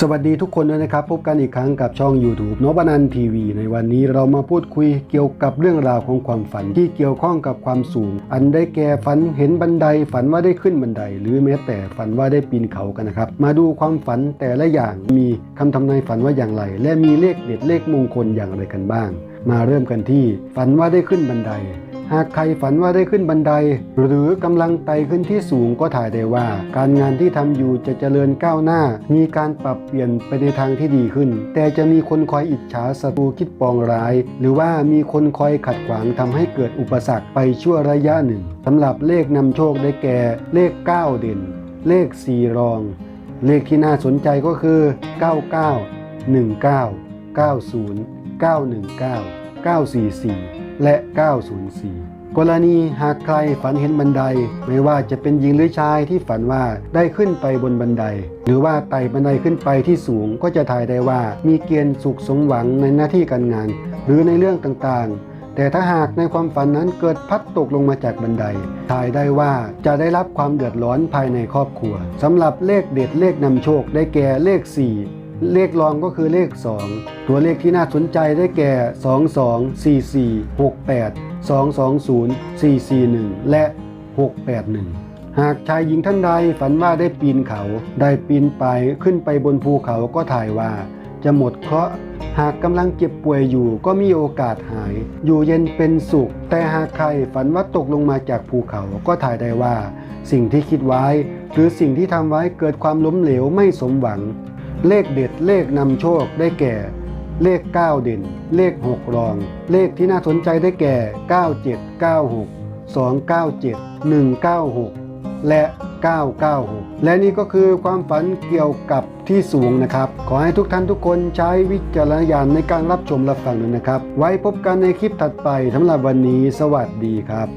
สวัสดีทุกคนด้วยนะครับ พบกันอีกครั้งกับช่อง YouTube นบนันทีวีในวันนี้เรามาพูดคุยเกี่ยวกับเรื่องราวของความฝันที่เกี่ยวข้องกับความสูง อันได้แก่ฝันเห็นบันไดฝันว่าได้ขึ้นบันได หรือแม้แต่ฝันว่าได้ปีนเขากันนะครับ มาดูความฝันแต่ละอย่างมีคำทำนายฝันว่าอย่างไร และมีเลขเด็ดเลขมงคลอย่างไรกันบ้าง มาเริ่มกันที่ฝันว่าได้ขึ้นบันได หากใครฝันว่าได้ขึ้นบันได หรือกำลังไต่ขึ้นที่สูงก็ถ่ายได้ว่า การงานที่ทำอยู่จะเจริญก้าวหน้า มีการปรับเปลี่ยนไปในทางที่ดีขึ้น แต่จะมีคนคอยอิจฉาศัตรูคิดปองร้าย หรือว่ามีคนคอยขัดขวางทำให้เกิดอุปสรรคไปชั่วระยะหนึ่งสำหรับเลขนำโชคได้แก่ เลข 9 เด่น เลข 4 รอง เลขที่น่าสนใจก็คือ 99 19 90 919 944 และ 904 กรณีหากใครฝันเห็นบันได ไม่ว่าจะเป็นหญิงหรือชายที่ฝันว่าได้ขึ้นไปบนบันได หรือว่าไต่บันไดขึ้นไปที่สูงก็จะทายได้ว่ามีเกณฑ์สุขสมหวังในหน้าที่การงาน หรือในเรื่องต่างๆแต่ถ้าหากในความฝันนั้นเกิดพัดตกลงมาจากบันไดทายได้ว่าจะได้รับความเดือดร้อนภายในครอบครัวสำหรับเลขเด็ดเลขนำโชคได้แก่เลข 4 เลขรองก็คือเลข 2 ตัวเลขที่น่าสนใจได้แก่ 22 44 68 220 441 และ 681 หากชายหญิงท่านใดฝันว่าได้ปีนเขา ได้ปีนไปขึ้นไปบนภูเขาก็ถ่ายว่า จะหมดเคราะห์หากกำลังเจ็บป่วยอยู่ก็มีโอกาสหาย อยู่เย็นเป็นสุข แต่หากใครฝันว่าตกลงมาจากภูเขาก็ถ่ายได้ว่า สิ่งที่คิดไว้ หรือสิ่งที่ทำไว้เกิดความล้มเหลวไม่สมหวัง เลขเด็ดเลขนำโชคได้แก่ เลข 9 เด่น เลข 6 รอง เลขที่น่าสนใจได้แก่ 9796 297 196 และ 996 และนี่ก็คือความฝันเกี่ยวกับที่สูงนะครับ ขอให้ทุกท่านทุกคนใช้วิจารณญาณในการรับชมรับฟังด้วยนะครับ ไว้พบกันในคลิปถัดไปสำหรับวันนี้ สวัสดีครับ